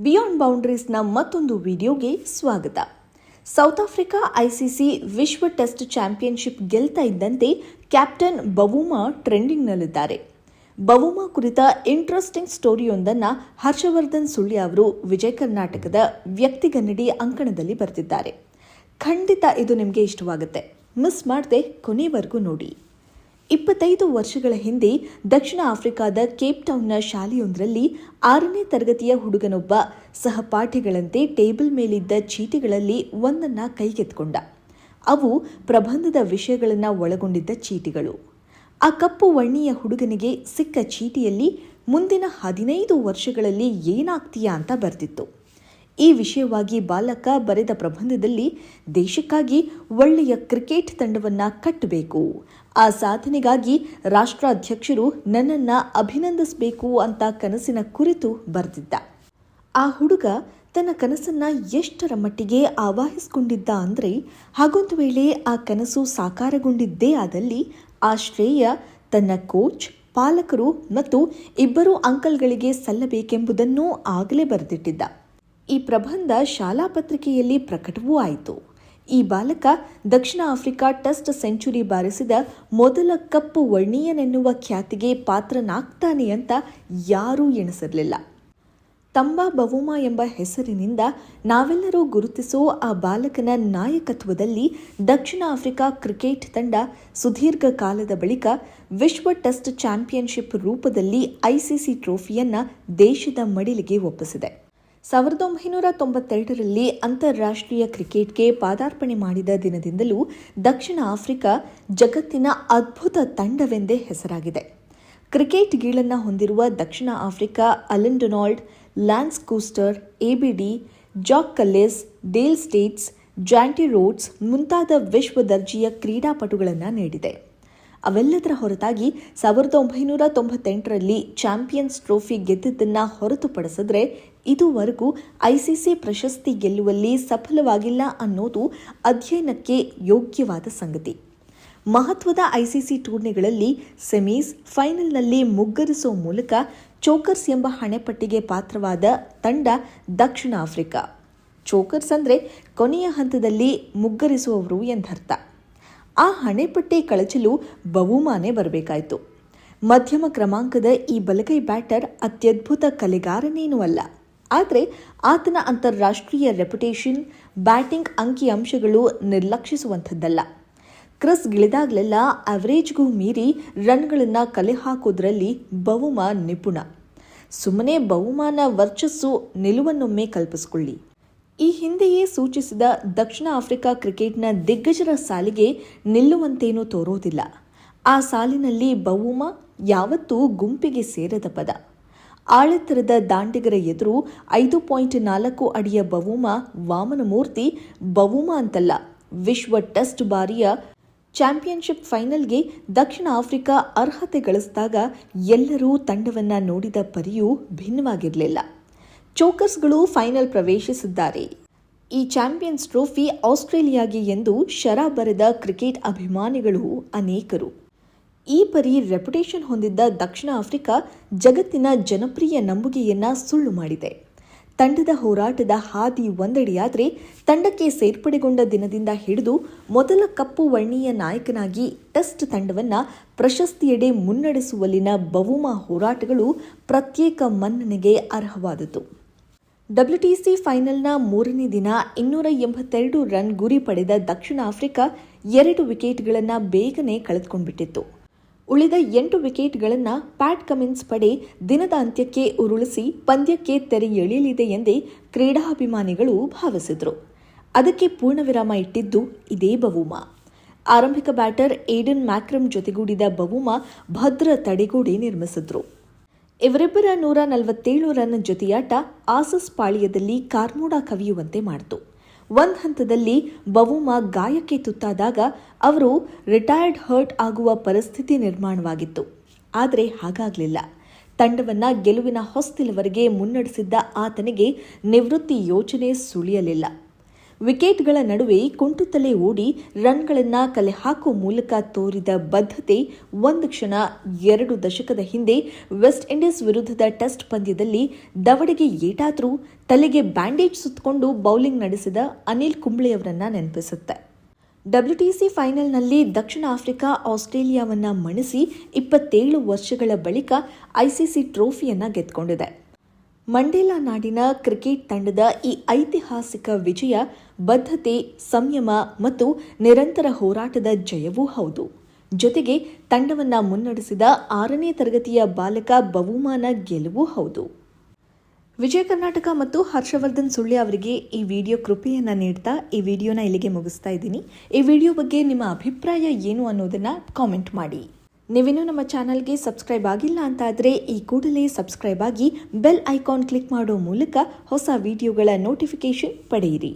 Beyond ಬೌಂಡ್ರೀಸ್ನ ಮತ್ತೊಂದು ವಿಡಿಯೋಗೆ ಸ್ವಾಗತ. ಸೌತ್ ಆಫ್ರಿಕಾ ಐಸಿಸಿ ವಿಶ್ವ ಟೆಸ್ಟ್ ಚಾಂಪಿಯನ್ಶಿಪ್ ಗೆಲ್ತಾ ಇದ್ದಂತೆ ಕ್ಯಾಪ್ಟನ್ ಬವುಮಾ ಟ್ರೆಂಡಿಂಗ್ನಲ್ಲಿದ್ದಾರೆ. ಬವುಮಾ ಕುರಿತ ಇಂಟ್ರೆಸ್ಟಿಂಗ್ ಸ್ಟೋರಿಯೊಂದನ್ನು ಹರ್ಷವರ್ಧನ್ ಸುಳ್ಳಿ ಅವರು ವಿಜಯ ಕರ್ನಾಟಕದ ವ್ಯಕ್ತಿಗನ್ನಡಿ ಅಂಕಣದಲ್ಲಿ ಬರೆದಿದ್ದಾರೆ. ಖಂಡಿತ ಇದು ನಿಮಗೆ ಇಷ್ಟವಾಗುತ್ತೆ. ಮಿಸ್ ಮಾಡದೆ ಕೊನೆವರೆಗೂ ನೋಡಿ. ಇಪ್ಪತ್ತೈದು ವರ್ಷಗಳ ಹಿಂದೆ ದಕ್ಷಿಣ ಆಫ್ರಿಕಾದ ಕೇಪ್ ಟೌನ್ನ ಶಾಲೆಯೊಂದರಲ್ಲಿ ಆರನೇ ತರಗತಿಯ ಹುಡುಗನೊಬ್ಬ ಸಹಪಾಠಿಗಳಂತೆ ಟೇಬಲ್ ಮೇಲಿದ್ದ ಚೀಟಿಗಳಲ್ಲಿ ಒಂದನ್ನು ಕೈಗೆತ್ಕೊಂಡ ಅವು ಪ್ರಬಂಧದ ವಿಷಯಗಳನ್ನು ಒಳಗೊಂಡಿದ್ದ ಚೀಟಿಗಳು. ಆ ಕಪ್ಪು ವರ್ಣಿಯ ಹುಡುಗನಿಗೆ ಸಿಕ್ಕ ಚೀಟಿಯಲ್ಲಿ ಮುಂದಿನ ಹದಿನೈದು ವರ್ಷಗಳಲ್ಲಿ ಏನಾಗ್ತೀಯಾ ಅಂತ ಬರ್ತಿತ್ತು. ಈ ವಿಷಯವಾಗಿ ಬಾಲಕ ಬರೆದ ಪ್ರಬಂಧದಲ್ಲಿ ದೇಶಕ್ಕಾಗಿ ಒಳ್ಳೆಯ ಕ್ರಿಕೆಟ್ ತಂಡವನ್ನು ಕಟ್ಟಬೇಕು ಆ ಸಾಧನೆಗಾಗಿ ರಾಷ್ಟ್ರಾಧ್ಯಕ್ಷರು ನನ್ನನ್ನ ಅಭಿನಂದಿಸಬೇಕು ಅಂತ ಕನಸಿನ ಕುರಿತು ಬರೆದಿದ್ದ. ಆ ಹುಡುಗ ತನ್ನ ಕನಸನ್ನ ಎಷ್ಟರ ಮಟ್ಟಿಗೆ ಆವಾಹಿಸಿಕೊಂಡಿದ್ದ ಅಂದರೆ ಹಾಗೊಂದು ವೇಳೆ ಆ ಕನಸು ಸಾಕಾರಗೊಂಡಿದ್ದೇ ಆದಲ್ಲಿ ಆ ಶ್ರೇಯ, ತನ್ನ ಕೋಚ್, ಪಾಲಕರು ಮತ್ತು ಇಬ್ಬರು ಅಂಕಲ್ಗಳಿಗೆ ಸಲ್ಲಬೇಕೆಂಬುದನ್ನು ಆಗಲೇ ಬರೆದಿಟ್ಟಿದ್ದ. ಈ ಪ್ರಬಂಧ ಶಾಲಾ ಪತ್ರಿಕೆಯಲ್ಲಿ ಪ್ರಕಟವೂ ಆಯಿತು. ಈ ಬಾಲಕ ದಕ್ಷಿಣ ಆಫ್ರಿಕಾ ಟೆಸ್ಟ್ ಸೆಂಚುರಿ ಬಾರಿಸಿದ ಮೊದಲ ಕಪ್ಪು ವರ್ಣೀಯನೆನ್ನುವ ಖ್ಯಾತಿಗೆ ಪಾತ್ರನಾಗ್ತಾನೆ ಅಂತ ಯಾರೂ ಎಣಿಸಿರಲಿಲ್ಲ. ತಂಬಾ ಬವುಮಾ ಎಂಬ ಹೆಸರಿನಿಂದ ನಾವೆಲ್ಲರೂ ಗುರುತಿಸೋ ಆ ಬಾಲಕನ ನಾಯಕತ್ವದಲ್ಲಿ ದಕ್ಷಿಣ ಆಫ್ರಿಕಾ ಕ್ರಿಕೆಟ್ ತಂಡ ಸುದೀರ್ಘ ಕಾಲದ ಬಳಿಕ ವಿಶ್ವ ಟೆಸ್ಟ್ ಚಾಂಪಿಯನ್ಶಿಪ್ ರೂಪದಲ್ಲಿ ಐಸಿಸಿ ಟ್ರೋಫಿಯನ್ನು ದೇಶದ ಮಡಿಲಿಗೆ ಒಪ್ಪಿಸಿದೆ. ಸಾವಿರದ ಒಂಬೈನೂರ ತೊಂಬತ್ತೆರಡರಲ್ಲಿ ಅಂತಾರಾಷ್ಟ್ರೀಯ ಕ್ರಿಕೆಟ್ಗೆ ಪಾದಾರ್ಪಣೆ ಮಾಡಿದ ದಿನದಿಂದಲೂ ದಕ್ಷಿಣ ಆಫ್ರಿಕಾ ಜಗತ್ತಿನ ಅದ್ಭುತ ತಂಡವೆಂದೇ ಹೆಸರಾಗಿದೆ. ಕ್ರಿಕೆಟ್ ಗೀಳನ್ನು ಹೊಂದಿರುವ ದಕ್ಷಿಣ Africa, Allen Donald, Lance Klusener, ABD, Jacques Kallis, Dale Steyn, Jonty Rhodes ಮುಂತಾದ ವಿಶ್ವ ದರ್ಜೆಯ ಕ್ರೀಡಾಪಟುಗಳನ್ನು ನೀಡಿದೆ. ಅವೆಲ್ಲದರ ಹೊರತಾಗಿ ಸಾವಿರದ ಒಂಬೈನೂರ ತೊಂಬತ್ತೆಂಟರಲ್ಲಿ ಚಾಂಪಿಯನ್ಸ್ ಟ್ರೋಫಿ ಗೆದ್ದಿದ್ದನ್ನು ಹೊರತುಪಡಿಸಿದ್ರೆ ಇದುವರೆಗೂ ಐಸಿಸಿ ಪ್ರಶಸ್ತಿ ಗೆಲ್ಲುವಲ್ಲಿ ಸಫಲವಾಗಿಲ್ಲ ಅನ್ನೋದು ಅಧ್ಯಯನಕ್ಕೆ ಯೋಗ್ಯವಾದ ಸಂಗತಿ. ಮಹತ್ವದ ಐಸಿಸಿ ಟೂರ್ನಿಗಳಲ್ಲಿ ಸೆಮೀಸ್, ಫೈನಲ್ನಲ್ಲಿ ಮುಗ್ಗರಿಸುವ ಮೂಲಕ ಚೋಕರ್ಸ್ ಎಂಬ ಹಣೆಪಟ್ಟಿಗೆ ಪಾತ್ರವಾದ ತಂಡ ದಕ್ಷಿಣ ಆಫ್ರಿಕಾ. ಚೋಕರ್ಸ್ ಅಂದರೆ ಕೊನೆಯ ಹಂತದಲ್ಲಿ ಮುಗ್ಗರಿಸುವವರು ಎಂದರ್ಥ. ಆ ಹಣೆಪಟ್ಟಿ ಕಳಚಲು ಬಹುಮಾನೆ ಬರಬೇಕಾಯಿತು. ಮಧ್ಯಮ ಕ್ರಮಾಂಕದ ಈ ಬಲಗೈ ಬ್ಯಾಟರ್ ಅತ್ಯದ್ಭುತ ಕಲೆಗಾರನೇನೂ ಅಲ್ಲ. ಆದರೆ ಆತನ ಅಂತಾರಾಷ್ಟ್ರೀಯ ರೆಪ್ಯುಟೇಷನ್ ಬ್ಯಾಟಿಂಗ್ ಅಂಕಿಅಂಶಗಳು ನಿರ್ಲಕ್ಷಿಸುವಂಥದ್ದಲ್ಲ. ಕ್ರಿಸ್ ಗಿಳಿದಾಗಲೆಲ್ಲ ಅವರೇಜ್ಗೂ ಮೀರಿ ರನ್ಗಳನ್ನು ಕಲೆ ಹಾಕೋದ್ರಲ್ಲಿ ಬಹುಮ ನಿಪುಣ. ಸುಮ್ಮನೆ ಬಹುಮಾನ ವರ್ಚಸ್ಸು ನಿಲುವನ್ನೊಮ್ಮೆ ಕಲ್ಪಿಸಿಕೊಳ್ಳಿ. ಈ ಹಿಂದೆಯೇ ಸೂಚಿಸಿದ ದಕ್ಷಿಣ ಆಫ್ರಿಕಾ ಕ್ರಿಕೆಟ್ನ ದಿಗ್ಗಜರ ಸಾಲಿಗೆ ನಿಲ್ಲುವಂತೇನೂ ತೋರೋದಿಲ್ಲ. ಆ ಸಾಲಿನಲ್ಲಿ ಬಹುಮ, ಯಾವತ್ತೂ ಗುಂಪಿಗೆ ಸೇರದ ಪದ. ಆಳೆತ್ತರದ ದಾಂಡಿಗರ ಎದುರು ಐದು ಪಾಯಿಂಟ್ ನಾಲ್ಕು ಅಡಿಯ ಬವುಮ ವಾಮನಮೂರ್ತಿ ಬವುಮ ಅಂತಲ್ಲ, ವಿಶ್ವ ಟೆಸ್ಟ್ ಬಾರಿಯ ಚಾಂಪಿಯನ್ಶಿಪ್ ಫೈನಲ್ಗೆ ದಕ್ಷಿಣ ಆಫ್ರಿಕಾ ಅರ್ಹತೆ ಗಳಿಸಿದಾಗ ಎಲ್ಲರೂ ತಂಡವನ್ನ ನೋಡಿದ ಪರಿಯೂ ಭಿನ್ನವಾಗಿರಲಿಲ್ಲ. ಚೋಕರ್ಸ್ಗಳು ಫೈನಲ್ ಪ್ರವೇಶಿಸಿದ್ದಾರೆ. ಈ ಚಾಂಪಿಯನ್ಸ್ ಟ್ರೋಫಿ ಆಸ್ಟ್ರೇಲಿಯಾಗೆ ಎಂದು ಶರ ಬರೆದ ಕ್ರಿಕೆಟ್ ಅಭಿಮಾನಿಗಳು ಅನೇಕರು. ಈ ಪರಿ ರೆಪ್ಯುಟೇಷನ್ ಹೊಂದಿದ್ದ ದಕ್ಷಿಣ ಆಫ್ರಿಕಾ ಜಗತ್ತಿನ ಜನಪ್ರಿಯ ನಂಬುಗೆಯನ್ನ ಸುಳ್ಳು ಮಾಡಿದೆ. ತಂಡದ ಹೋರಾಟದ ಹಾದಿ ಒಂದೆಡೆಯಾದರೆ ತಂಡಕ್ಕೆ ಸೇರ್ಪಡೆಗೊಂಡ ದಿನದಿಂದ ಹಿಡಿದು ಮೊದಲ ಕಪ್ಪು ವರ್ಣೀಯ ನಾಯಕನಾಗಿ ಟೆಸ್ಟ್ ತಂಡವನ್ನು ಪ್ರಶಸ್ತಿಯೆಡೆ ಮುನ್ನಡೆಸುವಲ್ಲಿನ ಬಹುಮ ಹೋರಾಟಗಳು ಪ್ರತ್ಯೇಕ ಮನ್ನಣೆಗೆ ಅರ್ಹವಾದದ್ದು. ಡಬ್ಲ್ಯೂಟಿಸಿ ಫೈನಲ್ನ ಮೂರನೇ ದಿನ ಇನ್ನೂರ ಎಂಬತ್ತೆರಡು ರನ್ ಗುರಿ ಪಡೆದ ದಕ್ಷಿಣ ಆಫ್ರಿಕಾ ಎರಡು ವಿಕೆಟ್ಗಳನ್ನು ಬೇಗನೆ ಕಳೆದುಕೊಂಡ್ಬಿಟ್ಟಿತ್ತು. ಉಳಿದ ಎಂಟು ವಿಕೆಟ್ಗಳನ್ನು ಪ್ಯಾಟ್ ಕಮಿನ್ಸ್ ಪಡೆ ದಿನದ ಅಂತ್ಯಕ್ಕೆ ಉರುಳಿಸಿ ಪಂದ್ಯಕ್ಕೆ ತೆರೆ ಎಳೆಯಲಿದೆ ಎಂದೇ ಕ್ರೀಡಾಭಿಮಾನಿಗಳು ಭಾವಿಸಿದರು. ಅದಕ್ಕೆ ಪೂರ್ಣವಿರಾಮ ಇಟ್ಟಿದ್ದು ಇದೇ ಬವುಮ ಆರಂಭಿಕ ಬ್ಯಾಟರ್ ಏಡನ್ ಮ್ಯಾಕ್ರಮ್ ಜೊತೆಗೂಡಿದ ಬವುಮ ಭದ್ರ ತಡೆಗೋಡೆ ನಿರ್ಮಿಸಿದ್ರು. ಇವರಿಬ್ಬರ ನೂರ ನಲವತ್ತೇಳು ರನ್ ಜೊತೆಯಾಟ ಆಸಸ್ ಪಾಳ್ಯದಲ್ಲಿ ಕಾರ್ಮೋಡ ಕವಿಯುವಂತೆ ಮಾಡಿತು. ಒಂದು ಹಂತದಲ್ಲಿ ಬವುಮ ಗಾಯಕ್ಕೆ ತುತ್ತಾದಾಗ ಅವರು ರಿಟೈರ್ಡ್ ಹರ್ಟ್ ಆಗುವ ಪರಿಸ್ಥಿತಿ ನಿರ್ಮಾಣವಾಗಿತ್ತು. ಆದರೆ ಹಾಗಾಗಲಿಲ್ಲ. ತಂಡವನ್ನು ಗೆಲುವಿನ ಹೊಸ್ತಿಲವರೆಗೆ ಮುನ್ನಡೆಸಿದ್ದ ಆತನಿಗೆ ನಿವೃತ್ತಿ ಯೋಚನೆ ಸುಳಿಯಲಿಲ್ಲ. ವಿಕೆಟ್ಗಳ ನಡುವೆ ಕುಂಟುತ್ತಲೇ ಓಡಿ ರನ್ಗಳನ್ನು ಕಲೆ ಹಾಕುವ ಮೂಲಕ ತೋರಿದ ಬದ್ಧತೆ, ಒಂದು ಕ್ಷಣ ಎರಡು ದಶಕದ ಹಿಂದೆ ವೆಸ್ಟ್ ಇಂಡೀಸ್ ವಿರುದ್ಧದ ಟೆಸ್ಟ್ ಪಂದ್ಯದಲ್ಲಿ ದವಡೆಗೆ ಏಟಾದರೂ ತಲೆಗೆ ಬ್ಯಾಂಡೇಜ್ ಸುತ್ತಕೊಂಡು ಬೌಲಿಂಗ್ ನಡೆಸಿದ ಅನಿಲ್ ಕುಂಬ್ಳೆಯವರನ್ನ ನೆನಪಿಸುತ್ತೆ. ಡಬ್ಲ್ಯೂಟಿಸಿ ಫೈನಲ್ನಲ್ಲಿ ದಕ್ಷಿಣ ಆಫ್ರಿಕಾ, ಆಸ್ಟ್ರೇಲಿಯಾವನ್ನ ಮಣಿಸಿ ಇಪ್ಪತ್ತೇಳು ವರ್ಷಗಳ ಬಳಿಕ ಐಸಿಸಿ ಟ್ರೋಫಿಯನ್ನು ಗೆದ್ದುಕೊಂಡಿದೆ. ಮಂಡೇಲಾ ನಾಡಿನ ಕ್ರಿಕೆಟ್ ತಂಡದ ಈ ಐತಿಹಾಸಿಕ ವಿಜಯ, ಬದ್ಧತೆ, ಸಂಯಮ ಮತ್ತು ನಿರಂತರ ಹೋರಾಟದ ಜಯವೂ ಹೌದು. ಜೊತೆಗೆ ತಂಡವನ್ನ ಮುನ್ನಡೆಸಿದ ಆರನೇ ತರಗತಿಯ ಬಾಲಕ ಬಹುಮಾನ ಗೆಲುವು ಹೌದು. ವಿಜಯ ಕರ್ನಾಟಕ ಮತ್ತು ಹರ್ಷವರ್ಧನ್ ಸುಳ್ಯ ಅವರಿಗೆ ಈ ವಿಡಿಯೋ ಕೃಪೆಯನ್ನು ನೀಡ್ತಾ ಈ ವಿಡಿಯೋನ ಇಲ್ಲಿಗೆ ಮುಗಿಸ್ತಾ ಇದ್ದೀನಿ. ಈ ವಿಡಿಯೋ ಬಗ್ಗೆ ನಿಮ್ಮ ಅಭಿಪ್ರಾಯ ಏನು ಅನ್ನೋದನ್ನು ಕಾಮೆಂಟ್ ಮಾಡಿ. ನೀವಿನ್ನೂ ನಮ್ಮ ಚಾನಲ್ಗೆ ಸಬ್ಸ್ಕ್ರೈಬ್ ಆಗಿಲ್ಲ ಅಂತ ಆದರೆ ಈ ಕೂಡಲೇ ಸಬ್ಸ್ಕ್ರೈಬ್ ಆಗಿ ಬೆಲ್ ಐಕಾನ್ ಕ್ಲಿಕ್ ಮಾಡೋ ಮೂಲಕ ಹೊಸ ವಿಡಿಯೋಗಳ ನೋಟಿಫಿಕೇಶನ್ ಪಡೆಯಿರಿ.